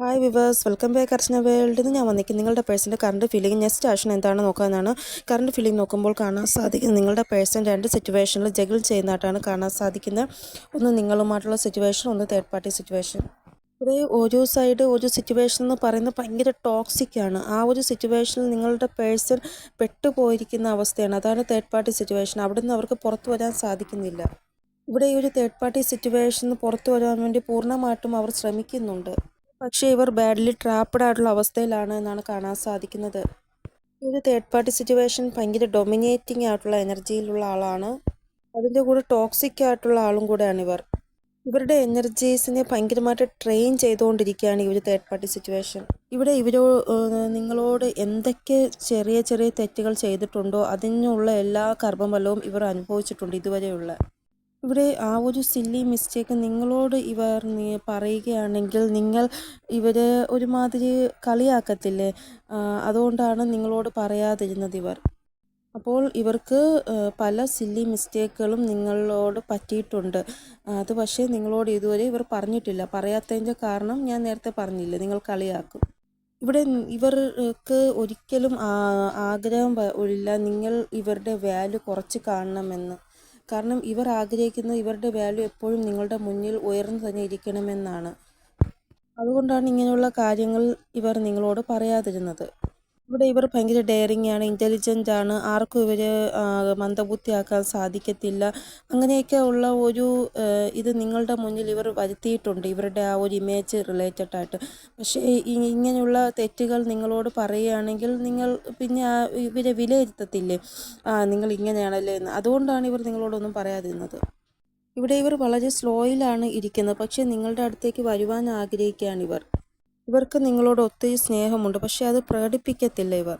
Hi viewers welcome back Archana വേൾഡിൽ നിന്ന് ഞാൻ വന്നിരിക്കും നിങ്ങളുടെ പേഴ്സിന്റെ കറണ്ട് ഫീലിംഗ് നെക്സ്റ്റ് ആഷൻ എന്താണ് നോക്കാനാണ്. കറണ്ട് ഫീലിംഗ് നോക്കുമ്പോൾ കാണാൻ സാധിക്കുന്നത് നിങ്ങളുടെ പേഴ്സൺ രണ്ട് സിറ്റുവേഷനിൽ ജഗിൾ ചെയ്യുന്നതായിട്ടാണ് കാണാൻ സാധിക്കുന്നത്. ഒന്ന് നിങ്ങളുമായിട്ടുള്ള സിറ്റുവേഷൻ ഒന്ന് തേർഡ് പാർട്ടി സിറ്റുവേഷൻ ഇവിടെ ഓരോ സൈഡ് ഒരു സിറ്റുവേഷൻ എന്ന് പറയുന്നത് ഭയങ്കര ടോക്സിക് ആണ്. ആ ഒരു സിറ്റുവേഷനിൽ നിങ്ങളുടെ പേഴ്സൺ പെട്ടുപോയിരിക്കുന്ന അവസ്ഥയാണ്. അതാണ് തേർഡ് പാർട്ടി സിറ്റുവേഷൻ അവിടെ നിന്ന് അവർക്ക് പുറത്തു വരാൻ സാധിക്കുന്നില്ല. ഇവിടെ ഈ ഒരു തേർഡ് പാർട്ടി സിറ്റുവേഷൻ പുറത്തു വരാൻ വേണ്ടി പൂർണമായിട്ടും അവർ ശ്രമിക്കുന്നുണ്ട്. പക്ഷേ ഇവർ ബാഡ്ലി ട്രാപ്പഡ് ആയിട്ടുള്ള അവസ്ഥയിലാണ് എന്നാണ് കാണാൻ സാധിക്കുന്നത്. ഒരു തേർഡ് പാർട്ടി സിറ്റുവേഷൻ ഭയങ്കര ഡൊമിനേറ്റിംഗ് ആയിട്ടുള്ള എനർജിയിലുള്ള ആളാണ്. അതിന്റെ കൂടെ ടോക്സിക് ആയിട്ടുള്ള ആളും കൂടെയാണ് ഇവർ. ഇവരുടെ എനർജീസിനെ ഭയങ്കരമായിട്ട് ട്രെയിൻ ചെയ്തുകൊണ്ടിരിക്കുകയാണ് ഈ ഒരു തേർഡ് പാർട്ടി സിറ്റുവേഷൻ ഇവിടെ ഇവരോ നിങ്ങളോട് എന്തൊക്കെ ചെറിയ ചെറിയ തെറ്റുകൾ ചെയ്തിട്ടുണ്ടോ? അതിനുള്ള എല്ലാ കർമ്മബലവും ഇവർ അനുഭവിച്ചിട്ടുണ്ട് ഇതുവരെയുള്ള. ഇവിടെ ആ ഒരു സില്ലി മിസ്റ്റേക്ക് നിങ്ങളോട് ഇവർ പറയുകയാണെങ്കിൽ നിങ്ങൾ ഇവരെ ഒരുമാതിരി കളിയാക്കത്തില്ലേ? അതുകൊണ്ടാണ് നിങ്ങളോട് പറയാതിരുന്നത് ഇവർ. അപ്പോൾ ഇവർക്ക് പല സില്ലി മിസ്റ്റേക്കുകളും നിങ്ങളോട് പറ്റിയിട്ടുണ്ട്. അത് പക്ഷേ നിങ്ങളോട് ഇതുവരെ ഇവർ പറഞ്ഞിട്ടില്ല. പറയാത്തതിന്റെ കാരണം ഞാൻ നേരത്തെ പറഞ്ഞില്ല നിങ്ങൾ കളിയാക്കും. ഇവിടെ ഇവർക്ക് ഒരിക്കലും ആഗ്രഹം ഇല്ല നിങ്ങൾ ഇവരുടെ വാല്യൂ കുറച്ച് കാണണമെന്ന്. കാരണം ഇവർ ആഗ്രഹിക്കുന്നത് ഇവരുടെ വാല്യൂ എപ്പോഴും നിങ്ങളുടെ മുന്നിൽ ഉയർന്നു തന്നെ ഇരിക്കണമെന്നാണ്. അതുകൊണ്ടാണ് ഇങ്ങനെയുള്ള കാര്യങ്ങൾ ഇവർ നിങ്ങളോട് പറയാതിരുന്നത്. ഇവിടെ ഇവർ ഭയങ്കര ഡെയറിങ് ആണ് ഇന്റലിജന്റ് ആണ്. ആർക്കും ഇവരെ മന്ദബുദ്ധിയാക്കാൻ സാധിക്കത്തില്ല. അങ്ങനെയൊക്കെ ഉള്ള ഒരു ഇത് നിങ്ങളുടെ മുന്നിൽ ഇവർ വരുത്തിയിട്ടുണ്ട് ഇവരുടെ ആ ഒരു ഇമേജ് റിലേറ്റഡ് ആയിട്ട്. പക്ഷേ ഇങ്ങനെയുള്ള തെറ്റുകൾ നിങ്ങളോട് പറയുകയാണെങ്കിൽ നിങ്ങൾ പിന്നെ ഇവരെ വിലയിരുത്തത്തില്ലേ? ആ നിങ്ങൾ ഇങ്ങനെയാണല്ലേ എന്ന്. അതുകൊണ്ടാണ് ഇവർ നിങ്ങളോടൊന്നും പറയാതിരുന്നത്. ഇവിടെ ഇവർ വളരെ സ്ലോയിലാണ് ഇരിക്കുന്നത്. പക്ഷേ നിങ്ങളുടെ അടുത്തേക്ക് വരുവാൻ ആഗ്രഹിക്കുകയാണ് ഇവർ. ഇവർക്ക് നിങ്ങളോട് ഒത്തിരി സ്നേഹമുണ്ട്. പക്ഷേ അത് പ്രകടിപ്പിക്കത്തില്ല ഇവർ.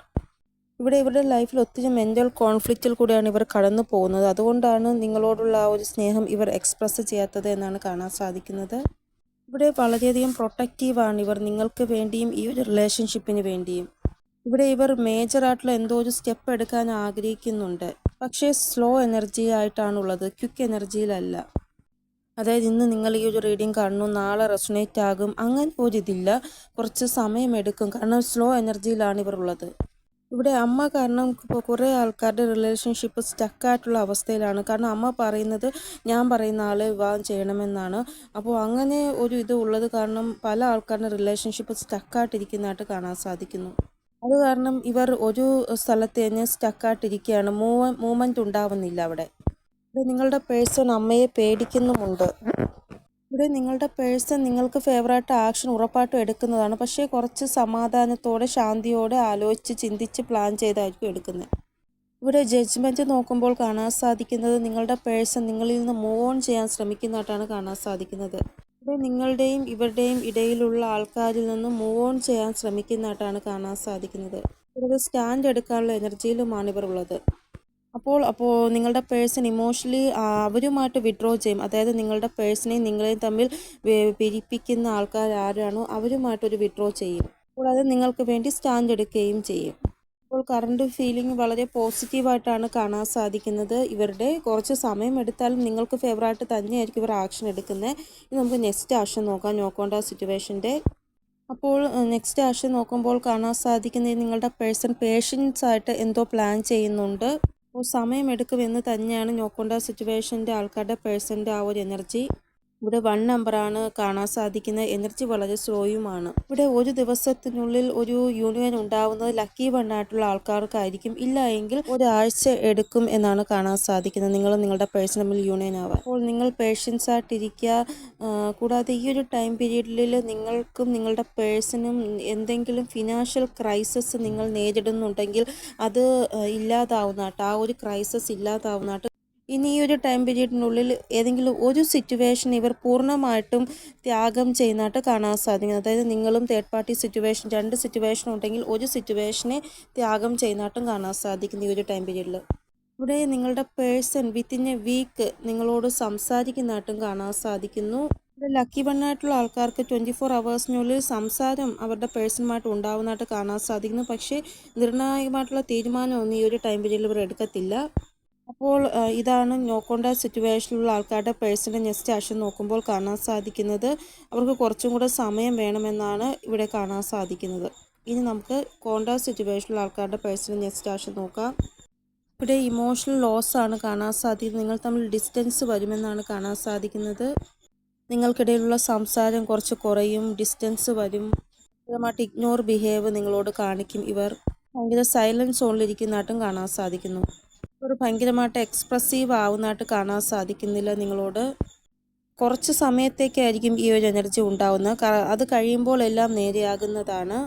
ഇവിടെ ഇവരുടെ ലൈഫിൽ ഒത്തിരി മെന്റൽ കോൺഫ്ലിക്റ്റിൽ കൂടിയാണ് ഇവർ കടന്നു പോകുന്നത്. അതുകൊണ്ടാണ് നിങ്ങളോടുള്ള ആ ഒരു സ്നേഹം ഇവർ എക്സ്പ്രസ് ചെയ്യാത്തത് എന്നാണ് കാണാൻ സാധിക്കുന്നത്. ഇവിടെ വളരെയധികം പ്രൊട്ടക്റ്റീവാണ് ഇവർ. നിങ്ങൾക്ക് വേണ്ടിയും ഈ ഒരു റിലേഷൻഷിപ്പിന് വേണ്ടിയും. ഇവിടെ ഇവർ മേജറായിട്ടുള്ള എന്തോ ഒരു സ്റ്റെപ്പ് എടുക്കാൻ ആഗ്രഹിക്കുന്നുണ്ട്. പക്ഷേ സ്ലോ എനർജി ആയിട്ടാണുള്ളത്. ക്വിക്ക് എനർജിയിലല്ല അതായത് ഇന്ന് നിങ്ങൾ ഈ ഒരു റീഡിങ് കാണുന്നു നാളെ റെസൊണേറ്റ് ആകും അങ്ങനെ ഒരിതില്ല കുറച്ച് സമയമെടുക്കും. കാരണം സ്ലോ എനർജിയിലാണ് ഇവർ ഉള്ളത്. ഇവിടെ അമ്മ കാരണം ഇപ്പോൾ കുറേ ആൾക്കാരുടെ റിലേഷൻഷിപ്പ് സ്റ്റക്കായിട്ടുള്ള അവസ്ഥയിലാണ്. കാരണം അമ്മ പറയുന്നത് ഞാൻ പറയുന്ന ആളെ വിവാഹം ചെയ്യണമെന്നാണ്. അപ്പോൾ അങ്ങനെ ഒരു ഇത് ഉള്ളത് കാരണം പല ആൾക്കാരുടെ റിലേഷൻഷിപ്പ് സ്റ്റക്കായിട്ടിരിക്കുന്നതായിട്ട് കാണാൻ സാധിക്കുന്നു. അത് കാരണം ഇവർ ഒരു സ്ഥലത്ത് തന്നെ സ്റ്റക്കായിട്ടിരിക്കുകയാണ് മൂവ് മൂവ്മെന്റ് ഉണ്ടാവുന്നില്ല അവിടെ. ഇവിടെ നിങ്ങളുടെ പേഴ്സൺ അമ്മയെ പേടിക്കുന്നുമുണ്ട്. ഇവിടെ നിങ്ങളുടെ പേഴ്സൺ നിങ്ങൾക്ക് ഫേവറായിട്ട് ആക്ഷൻ ഉറപ്പായിട്ടും എടുക്കുന്നതാണ്. പക്ഷേ കുറച്ച് സമാധാനത്തോടെ ശാന്തിയോടെ ആലോചിച്ച് ചിന്തിച്ച് പ്ലാൻ ചെയ്തായിരിക്കും എടുക്കുന്നത്. ഇവിടെ ജഡ്ജ്മെന്റ് നോക്കുമ്പോൾ കാണാൻ സാധിക്കുന്നത് നിങ്ങളുടെ പേഴ്സൺ നിങ്ങളിൽ നിന്ന് മൂവ് ഓൺ ചെയ്യാൻ ശ്രമിക്കുന്നതായിട്ടാണ് കാണാൻ സാധിക്കുന്നത്. ഇവിടെ നിങ്ങളുടെയും ഇവരുടെയും ഇടയിലുള്ള ആൾക്കാരിൽ നിന്ന് മൂവ് ഓൺ ചെയ്യാൻ ശ്രമിക്കുന്നതായിട്ടാണ് കാണാൻ സാധിക്കുന്നത്. ഇവിടെ സ്റ്റാൻഡ് എടുക്കാനുള്ള എനർജിയിലുമാണ് ഇവർ ഉള്ളത്. അപ്പോൾ അപ്പോൾ നിങ്ങളുടെ പേഴ്സൺ ഇമോഷണലി അവരുമായിട്ട് വിഡ്രോ ചെയ്യും. അതായത് നിങ്ങളുടെ പേഴ്സണെയും നിങ്ങളെയും തമ്മിൽ പിരിപ്പിക്കുന്ന ആൾക്കാർ ആരാണോ അവരുമായിട്ടൊരു വിഡ്രോ ചെയ്യും. കൂടാതെ നിങ്ങൾക്ക് വേണ്ടി സ്റ്റാൻഡ് എടുക്കുകയും ചെയ്യും. അപ്പോൾ കറണ്ട് ഫീലിംഗ് വളരെ പോസിറ്റീവായിട്ടാണ് കാണാൻ സാധിക്കുന്നത്. ഇവരുടെ കുറച്ച് സമയം എടുത്താലും നിങ്ങൾക്ക് ഫേവറായിട്ട് തന്നെയായിരിക്കും ഇവർ ആക്ഷൻ എടുക്കുന്നത്. നമുക്ക് നെക്സ്റ്റ് ആക്ഷൻ നോക്കാം. നോക്കേണ്ട സിറ്റുവേഷന്റെ അപ്പോൾ നെക്സ്റ്റ് ആക്ഷൻ നോക്കുമ്പോൾ കാണാൻ സാധിക്കുന്നത് നിങ്ങളുടെ പേഴ്സൺ പേഷ്യൻസ് ആയിട്ട് എന്തോ പ്ലാൻ ചെയ്യുന്നുണ്ട്. അപ്പോൾ സമയമെടുക്കുമെന്ന് തന്നെയാണ് നോക്കേണ്ട സിറ്റുവേഷന്റെ ആൾക്കാരുടെ പേഴ്സന്റെ ആ ഒരു എനർജി ഇവിടെ വൺ നമ്പറാണ് കാണാൻ സാധിക്കുന്നത്. എനർജി വളരെ സ്ലോയുമാണ് ഇവിടെ ഒരു ദിവസത്തിനുള്ളിൽ ഒരു യൂണിയൻ ഉണ്ടാവുന്നത് ലക്കി വണ്ണായിട്ടുള്ള ആൾക്കാർക്കായിരിക്കും. ഇല്ല എങ്കിൽ ഒരാഴ്ച എടുക്കും എന്നാണ് കാണാൻ സാധിക്കുന്നത്. നിങ്ങൾ നിങ്ങളുടെ പേഴ്സണൽ യൂണിയൻ ആവാൻ. അപ്പോൾ നിങ്ങൾ പേഷ്യൻസ് ആയിട്ടിരിക്കുക. കൂടാതെ ഈ ഒരു ടൈം പീരീഡിൽ നിങ്ങൾക്കും നിങ്ങളുടെ പേഴ്സണും എന്തെങ്കിലും ഫിനാൻഷ്യൽ ക്രൈസിസ് നിങ്ങൾ നേരിടുന്നുണ്ടെങ്കിൽ അത് ഇല്ലാതാവുന്നതായിട്ട് ആ ഒരു ക്രൈസിസ് ഇല്ലാതാവുന്നതായിട്ട് ഇനി ഈ ഒരു ടൈം പീരീഡിനുള്ളിൽ ഏതെങ്കിലും ഒരു സിറ്റുവേഷൻ ഇവർ പൂർണമായിട്ടും ത്യാഗം ചെയ്യുന്നതായിട്ട് കാണാൻ സാധിക്കുന്നത് അതായത് നിങ്ങളും തേർഡ് പാർട്ടി സിറ്റുവേഷൻ രണ്ട് സിറ്റുവേഷൻ ഉണ്ടെങ്കിൽ ഒരു സിറ്റുവേഷനെ ത്യാഗം ചെയ്യുന്നതായിട്ടും കാണാൻ സാധിക്കും ഈ ഒരു ടൈം പീരീഡിൽ ഇവിടെ നിങ്ങളുടെ പേഴ്സൺ വിത്തിൻ എ വീക്ക് നിങ്ങളോട് സംസാരിക്കുന്നതായിട്ടും കാണാൻ സാധിക്കുന്നു. ലക്കി വണ്ണായിട്ടുള്ള ആൾക്കാർക്ക് ട്വന്റി ഫോർ അവേഴ്സിനുള്ളിൽ സംസാരം അവരുടെ പേഴ്സണുമായിട്ട് ഉണ്ടാവുന്നതായിട്ട് കാണാൻ സാധിക്കുന്നു. പക്ഷേ നിർണായകമായിട്ടുള്ള തീരുമാനമൊന്നും ഈ ഒരു ടൈം പീരീഡിൽ ഇവർ എടുക്കത്തില്ല. അപ്പോൾ ഇതാണ് നോക്കേണ്ട സിറ്റുവേഷനിലുള്ള ആൾക്കാരുടെ പേഴ്സണൽ നെസ്റ്റ് നോക്കുമ്പോൾ കാണാൻ സാധിക്കുന്നത്. അവർക്ക് കുറച്ചും കൂടെ സമയം വേണമെന്നാണ് ഇവിടെ കാണാൻ സാധിക്കുന്നത്. ഇനി നമുക്ക് കോണ്ടാക്ട് സിറ്റുവേഷനിലുള്ള ആൾക്കാരുടെ പേഴ്സണൽ നെസ്റ്റ് ആഷൻ നോക്കാം. ഇവിടെ ഇമോഷണൽ ലോസ് ആണ് കാണാൻ സാധിക്കുന്നത്. നിങ്ങൾ തമ്മിൽ ഡിസ്റ്റൻസ് വരുമെന്നാണ് കാണാൻ സാധിക്കുന്നത്. നിങ്ങൾക്കിടയിലുള്ള സംസാരം കുറച്ച് കുറയും ഡിസ്റ്റൻസ് വരും. പൂർണമായിട്ട് ഇഗ്നോർ ബിഹേവ് നിങ്ങളോട് കാണിക്കും ഇവർ. ഭയങ്കര സൈലൻസ് സോണിലിരിക്കുന്നതായിട്ടും കാണാൻ സാധിക്കുന്നു. ഇവർ ഭയങ്കരമായിട്ട് എക്സ്പ്രസീവ് ആവുന്നതായിട്ട് കാണാൻ സാധിക്കുന്നില്ല നിങ്ങളോട്. കുറച്ച് സമയത്തേക്കായിരിക്കും ഈ ഒരു എനർജി ഉണ്ടാവുന്നത്. അത് കഴിയുമ്പോൾ എല്ലാം നേരെയാകുന്നതാണ്.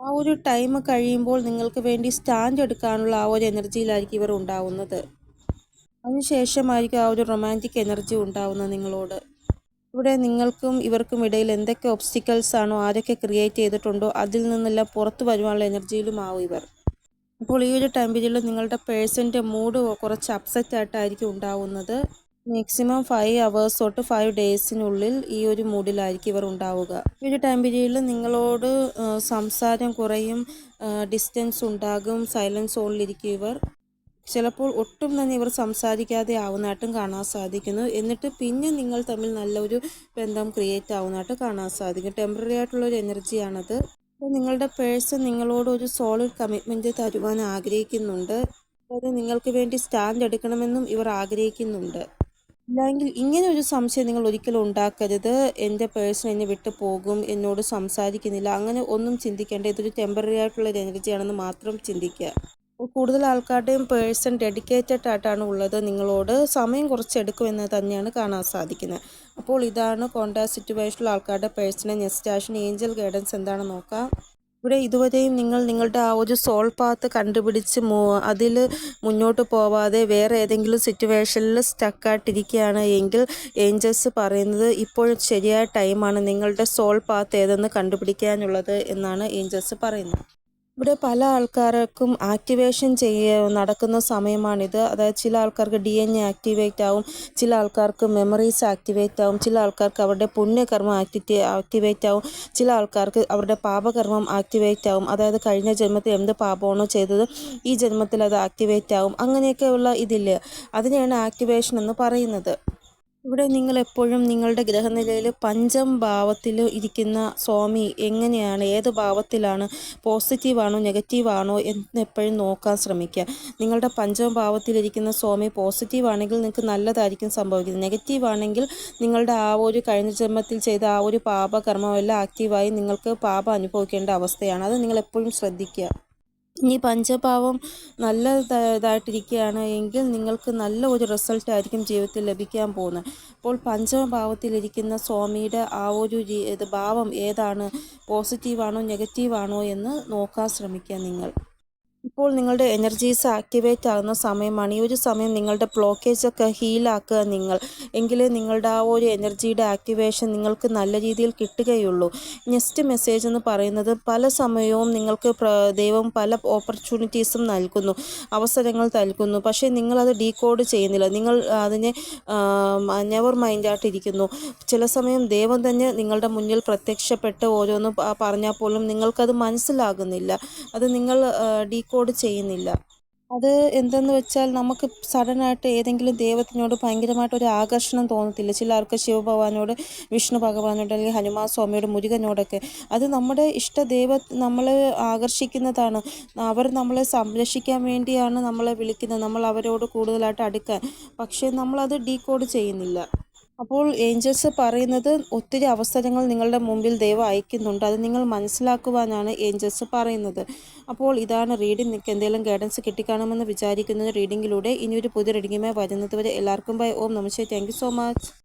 ആ ഒരു ടൈം കഴിയുമ്പോൾ നിങ്ങൾക്ക് വേണ്ടി സ്റ്റാൻഡ് എടുക്കാനുള്ള ആ ഒരു എനർജിയിലായിരിക്കും ഇവർ ഉണ്ടാവുന്നത്. അതിനുശേഷമായിരിക്കും ആ ഒരു റൊമാന്റിക് എനർജി ഉണ്ടാവുന്നത് നിങ്ങളോട്. ഇവിടെ നിങ്ങൾക്കും ഇവർക്കും ഇടയിൽ എന്തൊക്കെ ഒബ്സ്റ്റിക്കൽസ് ആണോ ആരൊക്കെ ക്രിയേറ്റ് ചെയ്തിട്ടുണ്ടോ അതിൽ നിന്നെല്ലാം പുറത്തു വരുവാനുള്ള എനർജിയിലും ആവും ഇവർ. അപ്പോൾ ഈ ഒരു ടൈം പീരീഡിൽ നിങ്ങളുടെ പേഴ്സന്റെ മൂഡ് കുറച്ച് അപ്സെറ്റ് ആയിട്ടായിരിക്കും ഉണ്ടാവുന്നത്. മാക്സിമം ഫൈവ് അവേഴ്സ് തൊട്ട് ഫൈവ് ഡേയ്സിനുള്ളിൽ ഈ ഒരു മൂഡിലായിരിക്കും ഇവർ ഉണ്ടാവുക. ഈ ഒരു ടൈം പീരീഡിൽ നിങ്ങളോട് സംസാരം കുറയും ഡിസ്റ്റൻസ് ഉണ്ടാകും സൈലൻസ് ഓണിലിരിക്കും ഇവർ. ചിലപ്പോൾ ഒട്ടും തന്നെ ഇവർ സംസാരിക്കാതെ ആവുന്നതായിട്ടും കാണാൻ സാധിക്കുന്നു. എന്നിട്ട് പിന്നെ നിങ്ങൾ തമ്മിൽ നല്ലൊരു ബന്ധം ക്രിയേറ്റ് ആവുന്നതായിട്ട് കാണാൻ സാധിക്കും. ടെമ്പററി ആയിട്ടുള്ള ഒരു എനർജിയാണത് അപ്പോൾ നിങ്ങളുടെ പേഴ്സൺ നിങ്ങളോട് ഒരു സോളിഡ് കമ്മിറ്റ്മെന്റ് തരുവാൻ ആഗ്രഹിക്കുന്നുണ്ട്. അതായത് നിങ്ങൾക്ക് വേണ്ടി സ്റ്റാൻഡ് എടുക്കണമെന്നും ഇവർ ആഗ്രഹിക്കുന്നുണ്ട്. ഇല്ലെങ്കിൽ ഇങ്ങനെ ഒരു സംശയം നിങ്ങൾ ഒരിക്കലും ഉണ്ടാക്കരുത്. എന്റെ പേഴ്സൺ എന്നെ വിട്ടു പോകും. എന്നോട് സംസാരിക്കുന്നില്ല. അങ്ങനെ ഒന്നും ചിന്തിക്കേണ്ട. ഇതൊരു ടെമ്പററി ആയിട്ടുള്ള ഒരു എനർജിയാണെന്ന് മാത്രം ചിന്തിക്കുക. കൂടുതൽ ആൾക്കാരുടെയും പേഴ്സൺ ഡെഡിക്കേറ്റഡ് ആയിട്ടാണ് ഉള്ളത്. നിങ്ങളോട് സമയം കുറച്ചെടുക്കുമെന്ന് തന്നെയാണ് കാണാൻ സാധിക്കുന്നത്. അപ്പോൾ ഇതാണ് കോണ്ടാക്ട് സിറ്റുവേഷനിലുള്ള ആൾക്കാരുടെ പേഴ്സണൽ നെസ്റ്റാഷൻ ഏഞ്ചൽ ഗൈഡൻസ് എന്താണ് നോക്കാം. ഇവിടെ ഇതുവരെയും നിങ്ങൾ നിങ്ങളുടെ ആ ഒരു സോൾ പാത്ത് കണ്ടുപിടിച്ച് മൂ അതിൽ മുന്നോട്ട് പോവാതെ വേറെ ഏതെങ്കിലും സിറ്റുവേഷനിൽ സ്റ്റക്കായിട്ടിരിക്കുകയാണ് എങ്കിൽ ഏഞ്ചൽസ് പറയുന്നത് ഇപ്പോൾ ശരിയായ ടൈമാണ് നിങ്ങളുടെ സോൾ പാത്ത് ഏതെന്ന് കണ്ടുപിടിക്കാനുള്ളത് എന്നാണ് ഏഞ്ചൽസ് പറയുന്നത്. ഇവിടെ പല ആൾക്കാർക്കും ആക്ടിവേഷൻ ചെയ്യ നടക്കുന്ന സമയമാണിത്. അതായത് ചില ആൾക്കാർക്ക് ഡി എൻ എ ആക്ടിവേറ്റ് ആവും ചില ആൾക്കാർക്ക് മെമ്മറീസ് ആക്ടിവേറ്റ് ആവും ചില ആൾക്കാർക്ക് അവരുടെ പുണ്യകർമ്മം ആക്ടിറ്റി ആക്ടിവേറ്റ് ആവും ചില ആൾക്കാർക്ക് അവരുടെ പാപകർമ്മം ആക്ടിവേറ്റ് ആവും. അതായത് കഴിഞ്ഞ ജന്മത്തിൽ എന്ത് പാപമാണോ ചെയ്തത് ഈ ജന്മത്തിൽ അത് ആക്ടിവേറ്റ് ആവും. അങ്ങനെയൊക്കെയുള്ള ഇതില്ലേ അതിനെയാണ് ആക്ടിവേഷൻ എന്ന് പറയുന്നത്. ഇവിടെ നിങ്ങൾ എപ്പോഴും നിങ്ങളുടെ ഗ്രഹനിലയിൽ പഞ്ചം ഭാവത്തിൽ ഇരിക്കുന്ന സ്വാമി എങ്ങനെയാണ് ഏത് ഭാവത്തിലാണ് പോസിറ്റീവാണോ നെഗറ്റീവാണോ എന്ന് എപ്പോഴും നോക്കാൻ ശ്രമിക്കുക. നിങ്ങളുടെ പഞ്ചം ഭാവത്തിലിരിക്കുന്ന സ്വാമി പോസിറ്റീവ് ആണെങ്കിൽ നിങ്ങൾക്ക് നല്ലതായിരിക്കും സംഭവിക്കുന്നത്. നെഗറ്റീവ് ആണെങ്കിൽ നിങ്ങളുടെ ആ ഒരു കഴിഞ്ഞ ജന്മത്തിൽ ചെയ്ത ആ ഒരു പാപകർമ്മമെല്ലാം ആക്റ്റീവായി നിങ്ങൾക്ക് പാപം അനുഭവിക്കേണ്ട അവസ്ഥയാണ്. അത് നിങ്ങൾ എപ്പോഴും ശ്രദ്ധിക്കുക. ഇനി പഞ്ചഭാവം നല്ല ഇതായിട്ടിരിക്കുകയാണ് എങ്കിൽ നിങ്ങൾക്ക് നല്ല ഒരു റിസൾട്ട് ആയിരിക്കും ജീവിതത്തിൽ ലഭിക്കാൻ പോകുന്നത്. അപ്പോൾ പഞ്ചമഭാവത്തിലിരിക്കുന്ന സ്വാമിയുടെ ആ ഒരു ഇത് ഭാവം ഏതാണ്? പോസിറ്റീവാണോ നെഗറ്റീവാണോ എന്ന് നോക്കാൻ ശ്രമിക്കുക നിങ്ങൾ. ഇപ്പോൾ നിങ്ങളുടെ എനർജീസ് ആക്ടിവേറ്റ് ആകുന്ന സമയമാണ്. ഈ ഒരു സമയം നിങ്ങളുടെ ബ്ലോക്കേജ് ഒക്കെ ഹീലാക്കുക നിങ്ങൾ. എങ്കിലേ നിങ്ങളുടെ ആ ഒരു എനർജിയുടെ ആക്ടിവേഷൻ നിങ്ങൾക്ക് നല്ല രീതിയിൽ കിട്ടുകയുള്ളൂ. നെക്സ്റ്റ് മെസ്സേജ് എന്ന് പറയുന്നത് പല സമയവും നിങ്ങൾക്ക് ദൈവം പല ഓപ്പർച്യൂണിറ്റീസും നൽകുന്നു. അവസരങ്ങൾ നൽകുന്നു. പക്ഷേ നിങ്ങളത് ഡീകോഡ് ചെയ്യുന്നില്ല. നിങ്ങൾ അതിനെ നെവർ മൈൻഡായിട്ടിരിക്കുന്നു ചില സമയം ദൈവം തന്നെ നിങ്ങളുടെ മുന്നിൽ പ്രത്യക്ഷപ്പെട്ട് ഓരോന്ന് പറഞ്ഞാൽ പോലും നിങ്ങൾക്കത് മനസ്സിലാകുന്നില്ല. അത് നിങ്ങൾ ഡീകോഡ് ചെയ്യുന്നില്ല. അത് എന്തെന്ന് വെച്ചാൽ നമുക്ക് സഡനായിട്ട് ഏതെങ്കിലും ദൈവത്തിനോട് ഭയങ്കരമായിട്ട് ഒരു ആകർഷണം തോന്നത്തില്ല. ചിലർക്ക് ശിവഭഗവാനോട് വിഷ്ണു ഭഗവാനോട് അല്ലെങ്കിൽ ഹനുമാൻ സ്വാമിയോട് മുരുകനോടൊക്കെ. അത് നമ്മുടെ ഇഷ്ട ദൈവ നമ്മളെ ആകർഷിക്കുന്നതാണ്. അവർ നമ്മളെ സംരക്ഷിക്കാൻ വേണ്ടിയാണ് നമ്മളെ വിളിക്കുന്നത്. നമ്മൾ അവരോട് കൂടുതലായിട്ട് അടുക്കാൻ. പക്ഷേ നമ്മളത് ഡീകോഡ് ചെയ്യുന്നില്ല. അപ്പോൾ ഏഞ്ചൽസ് പറയുന്നത് ഒത്തിരി അവസരങ്ങൾ നിങ്ങളുടെ മുമ്പിൽ ദൈവം അയക്കുന്നുണ്ട്. അത് നിങ്ങൾ മനസ്സിലാക്കുവാനാണ് ഏഞ്ചൽസ് പറയുന്നത്. അപ്പോൾ ഇതാണ് റീഡിംഗ് നിങ്ങൾക്ക് എന്തെങ്കിലും ഗൈഡൻസ് കിട്ടിക്കാണുമെന്ന് വിചാരിക്കുന്ന റീഡിങ്ങിലൂടെ ഇനിയൊരു പുതിയ റീഡിങ്ങുമായി വരുന്നതുവരെ എല്ലാവർക്കും ബൈ ഓം നമസ്തേ താങ്ക് സോ മച്ച്